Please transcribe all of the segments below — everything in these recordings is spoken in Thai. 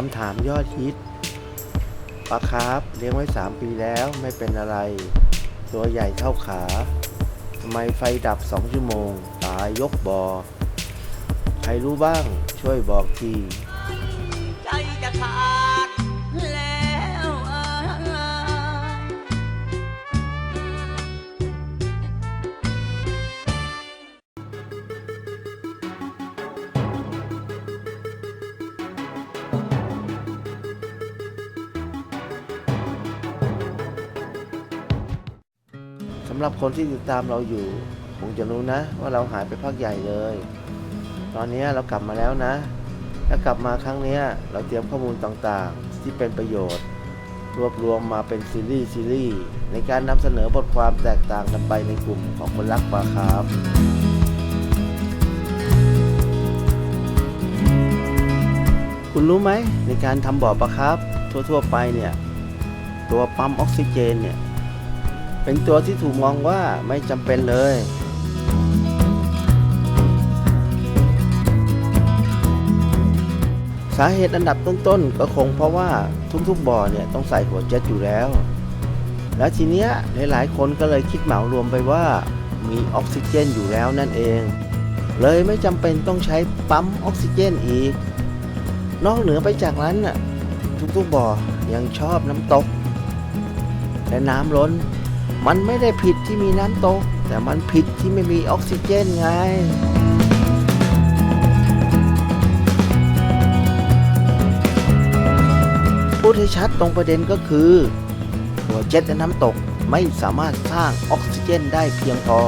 คำถามยอดฮิตปลาคาร์ฟเลี้ยงไว้ 3 ปีแล้วไม่เป็นอะไร ตัวใหญ่เท่าขาทำไมไฟดับ 2 ชั่วโมง ตายยกบอ่อใครรู้บ้างช่วยบอกทีใจจะขาด สำหรับคนที่ติดตามเราอยู่คงจะรู้นะ ว่าเราหายไปพักใหญ่เลย ตอนนี้เรากลับมาแล้วนะ และกลับมาครั้งนี้เราเตรียมข้อมูลต่างๆ ที่เป็นประโยชน์ รวบรวมมาเป็นซีรีส์ซีรีส์ในการนำเสนอบทความแตกต่างกันไปในกลุ่มของคนรักปลาคร์ฟคุณรู้ไหมในการทำบ่อปลาคร์ฟทั่วๆไปเนี่ย ตัวปั๊มออกซิเจนเนี่ย เป็นตัวที่ถูกมองว่าไม่จำเป็นเลย สาเหตุอันดับต้นๆ ก็คงเพราะว่าทุกๆบ่อเนี่ยต้องใส่หัวเจ็ตอยู่แล้ว แล้วทีเนี้ยหลายๆคนก็เลยคิดเหมารวมไปว่ามีออกซิเจนอยู่แล้วนั่นเอง เลยไม่จำเป็นต้องใช้ปั๊มออกซิเจนอีก นอกเหนือไปจากนั้นน่ะทุกๆบ่อยังชอบน้ำตก และน้ำล้น มันไม่ได้ผิดที่มีน้ำตก แต่มันผิดที่ไม่มีออกซิเจนไงพูดให้ชัดตรงประเด็นก็คือ หัวเจ็ตและน้ำตกไม่สามารถสร้างออกซิเจนได้เพียงพอ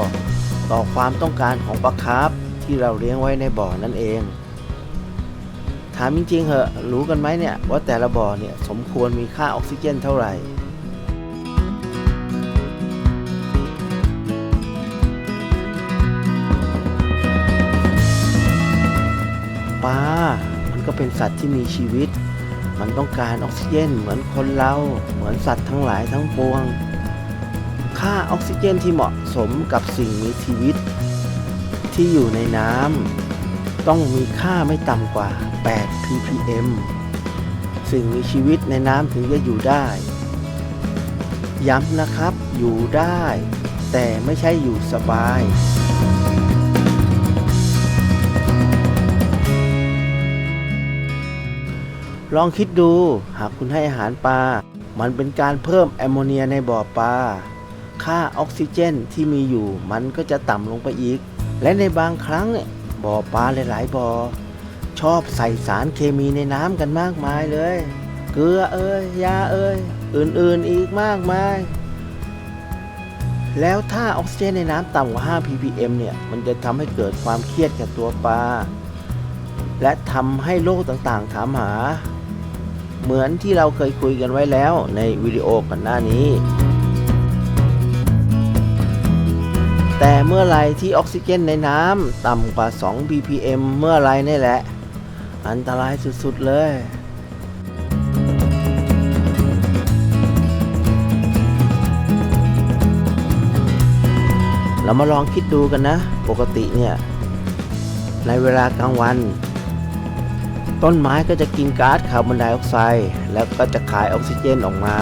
ต่อความต้องการของปลาคาร์ฟที่เราเลี้ยงไว้ในบ่อนั่นเอง ถามจริงๆเหอะรู้กันไหมเนี่ยว่าแต่ละบ่อเนี่ยสมควรมีค่าออกซิเจนเท่าไหร่ เป็นสัตว์ที่มีชีวิต มันต้องการออกซิเจนเหมือนคนเรา เหมือนสัตว์ทั้งหลายทั้งปวง ค่าออกซิเจนที่เหมาะสมกับสิ่งมีชีวิต ที่อยู่ในน้ำต้องมีค่าไม่ต่ำกว่า 8 ppm สิ่งมีชีวิตในน้ำถึงจะอยู่ได้ ย้ำนะครับอยู่ได้ แต่ไม่ใช่อยู่สบาย ลองคิดดูหากคุณให้อาหารปลา มันเป็นการเพิ่มแอมโมเนียในบ่อปลา ค่าออกซิเจนที่มีอยู่มันก็จะต่ำลงไปอีก และในบางครั้งเนี่ยบ่อปลาหลาย ๆบ่อชอบใส่สารเคมีในน้ำกันมากมายเลย เกลือเอ้ยยาเอ้ยอื่นๆอีกมากมาย แล้วถ้าออกซิเจนในน้ำต่ำกว่า 5 ppm เนี่ย มันจะทำให้เกิดความเครียดกับตัวปลาและทำให้โรคต่างๆ ถามหา เหมือนที่เราเคยคุยกันไว้แล้วในวิดีโอก่อนหน้านี้ แต่เมื่อไรที่ออกซิเจนในน้ำต่ำกว่า 2 ppm เมื่อไรนี่แหละ อันตรายสุดๆเลยเรามาลองคิดดูกันนะ ปกติเนี่ย ในเวลากลางวัน ต้นไม้ก็จะกินก๊าซคาร์บอนไดออกไซด์แล้วก็จะขายออกซิเจนออกมา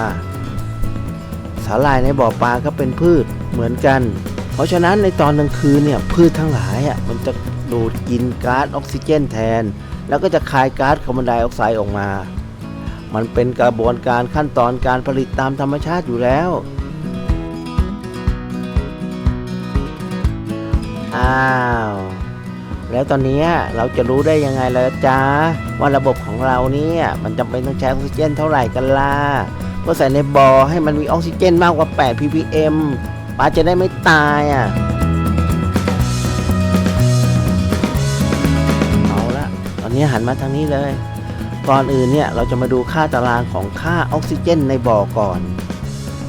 สาหร่ายในบ่อปลาก็เป็นพืชเหมือนกัน เพราะฉะนั้นในตอนกลางคืนเนี่ยพืชทั้งหลายอะมันจะดูดกินก๊าซออกซิเจนแทน แล้วก็จะคายก๊าซคาร์บอนไดออกไซด์ออกมา มันเป็นกระบวนการขั้นตอนการผลิตตามธรรมชาติอยู่แล้วอ้าว แล้วตอนนี้เราจะรู้ได้ยังไงล่ะจ๊ะว่าระบบของเราเนี่ยมันจำเป็นต้องใช้ออกซิเจนเท่าไหร่กันล่ะเมื่อใส่ในบ่อให้มันมีออกซิเจนมากกว่า 8 ppm ปลาจะได้ไม่ตายอะเอาละตอนนี้หันมาทางนี้เลย ก่อนอื่นเนี่ยเราจะมาดูค่าตารางของค่าออกซิเจนในบ่อก่อน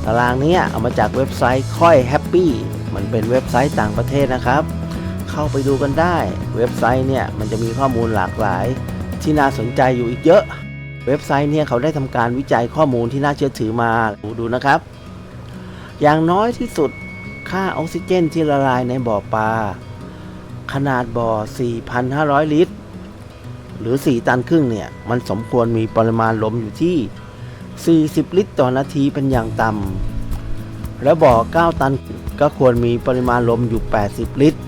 ตารางนี้เอามาจากเว็บไซต์ค่อยแฮปปี้มันเป็นเว็บไซต์ต่างประเทศนะครับ เข้าไปดูกันได้ เว็บไซต์เนี่ยมันจะมีข้อมูลหลากหลาย ที่น่าสนใจอยู่อีกเยอะ เว็บไซต์เนี่ยเขาได้ทำการวิจัยข้อมูลที่น่าเชื่อถือมาดูดูนะครับ อย่างน้อยที่สุดค่าออกซิเจนที่ละลายในบ่อปลาขนาดบ่อ 4,500 ลิตร หรือ 4 ตันครึ่งเนี่ย มันสมควรมีปริมาณลมอยู่ที่ 40 ลิตรต่อนาทีเป็นอย่างต่ำ และบ่อ 9 ตันก็ควรมีปริมาณลมอยู่ 80 ลิตร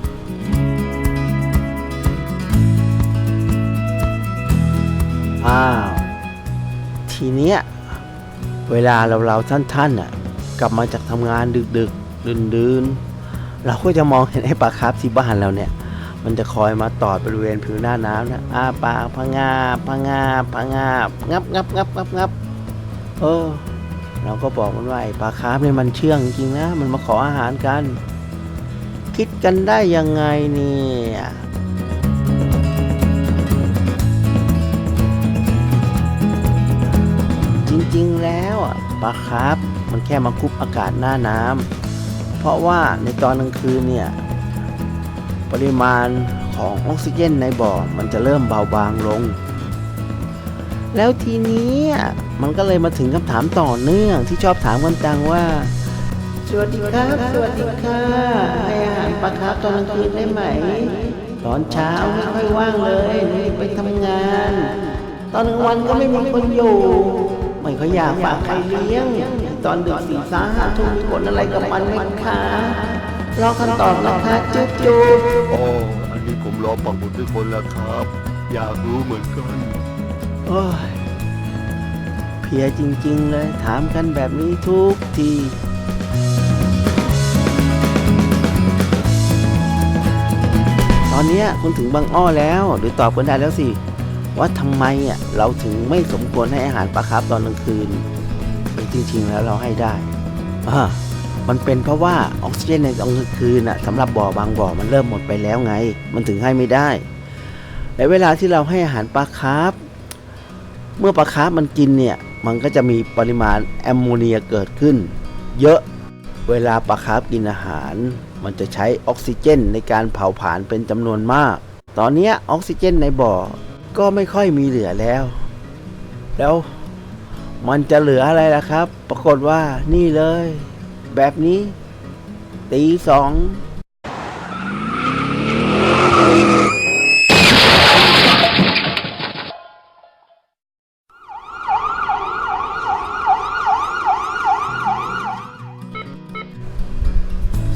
อ้าว ทีเนี้ยเวลาเราเราๆท่านๆน่ะกลับมาจากทำงานดึกๆดื่นๆ เราก็จะมองเห็นไอ้ปลาคาร์ฟที่บ้านเราเนี่ย มันจะคอยมาตอดบริเวณผิวหน้าน้ำนะอ้าปากพะงงาพะงงาพะงงางับงับงับงับงับเออ เราก็บอกมันว่าไอ้ปลาคาร์ฟเนี่ยมันเชื่องจริงนะ มันมาขออาหารกัน คิดกันได้ยังไงเนี่ย จริงๆแล้วอะปลาคาร์ฟมันแค่มาคุบอากาศหน้าน้ำเพราะว่าในตอนกลางคืนเนี่ยปริมาณของออกซิเจนในบ่อมันจะเริ่มเบาบางลง แล้วทีนี้อะมันก็เลยมาถึงคำถามต่อเนื่องที่ชอบถามกันจังว่าสวัสดีครับ สวัสดีค่ะให้อาหารปลาคาร์ฟตอนกลางคืนได้ไหม ตอนเช้าไม่ค่อยว่างเลยรีบไปทำงาน ตอนกลางวันก็ไม่มีคนอยู่ไม่ค่อยอยากฝากใครเลี้ยง ตอนดึกสี่สาห้าทุ่มมีผลอะไรกับมันไหมคะรอคำตอบนะคะจุ๊บจุ๊บอ๋ออันนี้ผมรอปักหมุดด้วยคนแล้วครับ อยากรู้เหมือนกันโอ้ยเพลียจริง ๆ เลย ถามกันแบบนี้ทุกทีตอนเนี้ยคุณถึงบางอ้อแล้ว หรือตอบกันได้แล้วสิ ว่าทำไมอะเราถึงไม่สมควรให้อาหารปลาคาร์ฟตอนกลางคืนจริงๆแล้วเราให้ได้อ่ามันเป็นเพราะว่าออกซิเจนในตอนกลางคืนอะสำหรับบ่อบางบ่อมันเริ่มหมดไปแล้วไง มันถึงให้ไม่ได้ และเวลาที่เราให้อาหารปลาคาร์ฟเมื่อปลาคาร์ฟมันกินเนี่ยมันก็จะมีปริมาณแอมโมเนียเกิดขึ้น เยอะเวลาปลาคาร์ฟกินอาหาร มันจะใช้ออกซิเจนในการเผาผลาญเป็นจำนวนมาก ตอนนี้ออกซิเจนในบ่อ ก็ไม่ค่อยมีเหลือแล้ว แล้วมันจะเหลืออะไรล่ะครับ ปรากฏว่านี่เลย แบบนี้ตีสอง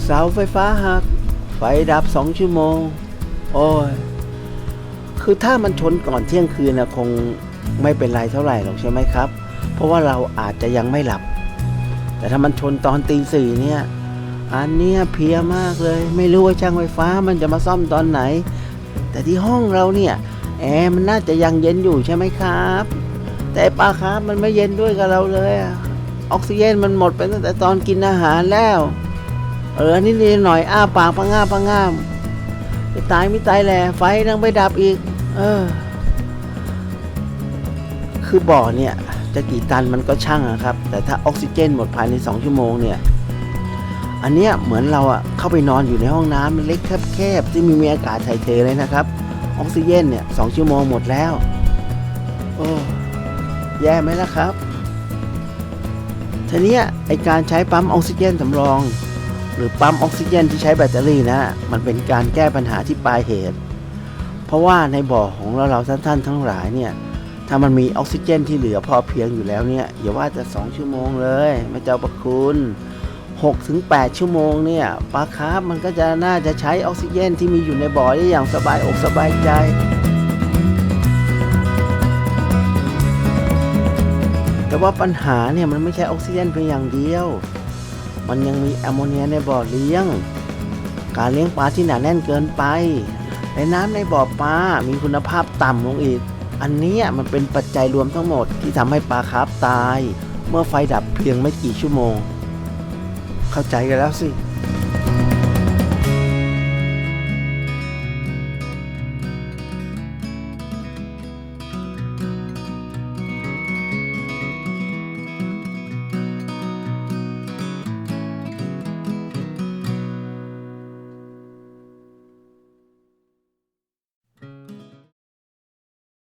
เสาไฟฟ้าหัก ไฟดับสองชั่วโมง โอ้ย คือถ้ามันชนก่อนเที่ยงคืนนะคงไม่เป็นไรเท่าไหร่หรอกใช่ไหมครับ เพราะว่าเราอาจจะยังไม่หลับ แต่ถ้ามันชนตอนตีสี่เนี่ย อันเนี้ยเพียมากเลย ไม่รู้ว่าช่างไฟฟ้ามันจะมาซ่อมตอนไหน แต่ที่ห้องเราเนี่ยแอร์มันน่าจะยังเย็นอยู่ใช่ไหมครับ แต่ปลาครับมันไม่เย็นด้วยกับเราเลยออกซิเจนมันหมดไปตั้งแต่ตอนกินอาหารแล้ว เออนิดหน่อยอ้าปากพังงาพังงาบจะตายไม่ตายแหละไฟยังไปดับอีก เออ คือบ่อเนี่ย จะกี่ตันมันก็ช่างอะครับ แต่ถ้าออกซิเจนหมดภายใน 2 ชั่วโมงเนี่ย อันเนี้ยเหมือนเราอะเข้าไปนอนอยู่ในห้องน้ำเล็กแคบๆที่มีมีอากาศถ่ายเทเลยนะครับออกซิเจนเนี่ยสองชั่วโมงหมดแล้ว โอ้แย่ไหมล่ะครับทีเนี้ยไอการใช้ปั๊มออกซิเจนสำรอง หรือปั๊มออกซิเจนที่ใช้แบตเตอรี่นะ มันเป็นการแก้ปัญหาที่ปลายเหตุ ราะว่าในบ่อของเราเราท่านๆทั้งหลายเนี่ยถ้ามันมีออกซิเจนที่เหลือพอเพียงอยู่แล้วเนี่ยอย่าว่าจะ 2 ชั่วโมงเลยไม่เจ้าประคุณ6ถึง8ชั่วโมงเนี่ยปลาคาร์ฟมันก็จะน่าจะใช้ออกซิเจนที่มีอยู่ในบ่อได้อย่างสบายอกสบายใจแต่ว่าปัญหาเนี่ยมันไม่ใช่ออกซิเจนเพียงอย่างเดียว มันยังมีแอมโมเนียในบ่อเลี้ยง การเลี้ยงปลาที่หนาแน่นเกินไป และน้ำในบ่อปลา มีคุณภาพต่ำลงอีก อันนี้มันเป็นปัจจัยรวมทั้งหมดที่ทำให้ปลาคาร์ฟตาย เมื่อไฟดับเพียงไม่กี่ชั่วโมง เข้าใจกันแล้วสิ